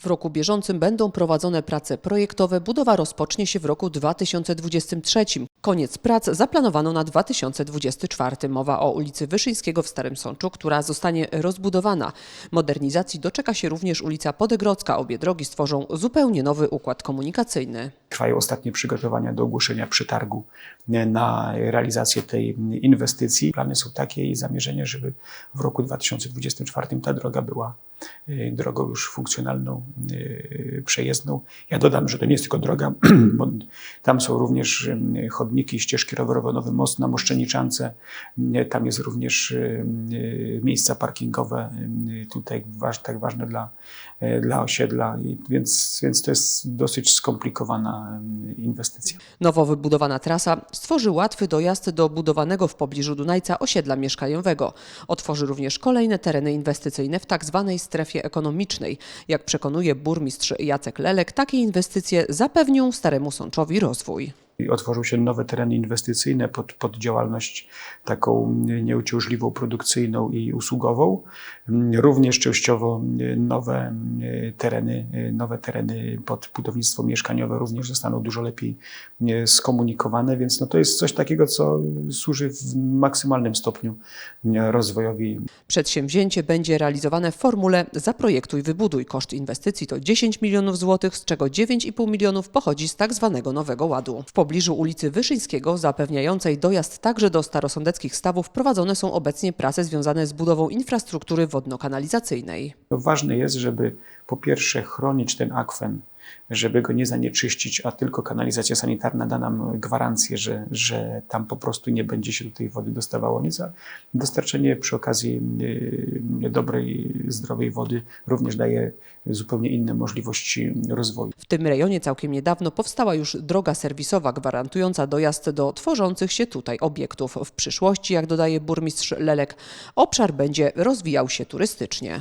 W roku bieżącym będą prowadzone prace projektowe. Budowa rozpocznie się w roku 2023. Koniec prac zaplanowano na 2024. Mowa o ulicy Wyszyńskiego w Starym Sączu, która zostanie rozbudowana. Modernizacji doczeka się również ulica Podegrodzka. Obie drogi stworzą zupełnie nowy układ komunikacyjny. Trwają ostatnie przygotowania do ogłoszenia przetargu na realizację tej inwestycji. Plany są takie i zamierzenie, żeby w roku 2024 ta droga była y, drogą już funkcjonalną, y, przejezdną. Ja dodam, że to nie jest tylko droga, bo tam są również y, chodniki, ścieżki rowerowe, nowy most na Moszczeniczance. Tam jest również miejsca parkingowe, tutaj waż, tak ważne dla, y, dla osiedla, więc, więc to jest dosyć skomplikowana inwestycja. Nowo wybudowana trasa stworzy łatwy dojazd do budowanego w pobliżu Dunajca osiedla mieszkaniowego. Otworzy również kolejne tereny inwestycyjne w tak zwanej strefie ekonomicznej. Jak przekonuje burmistrz Jacek Lelek, takie inwestycje zapewnią Staremu Sączowi rozwój. I otworzył się nowe tereny inwestycyjne pod, pod działalność taką nieuciążliwą, produkcyjną i usługową. Również częściowo nowe tereny, nowe tereny pod budownictwo mieszkaniowe również zostaną dużo lepiej skomunikowane, więc no to jest coś takiego, co służy w maksymalnym stopniu rozwojowi Przedsięwzięcie będzie realizowane w formule Zaprojektuj, wybuduj. Koszt inwestycji to 10 milionów złotych, z czego 9,5 milionów pochodzi z tak zwanego Nowego Ładu. W pobliżu ulicy Wyszyńskiego, zapewniającej dojazd także do starosądeckich stawów, prowadzone są obecnie prace związane z budową infrastruktury wodno-kanalizacyjnej. Ważne jest, żeby po pierwsze chronić ten akwen, żeby go nie zanieczyścić, a tylko kanalizacja sanitarna da nam gwarancję, że, że tam po prostu nie będzie się do tej wody dostawało nic, a dostarczenie przy okazji y, dobrej, zdrowej wody również daje zupełnie inne możliwości rozwoju. W tym rejonie całkiem niedawno powstała już droga serwisowa gwarantująca dojazd do tworzących się tutaj obiektów. W przyszłości, jak dodaje burmistrz Lelek, obszar będzie rozwijał się turystycznie.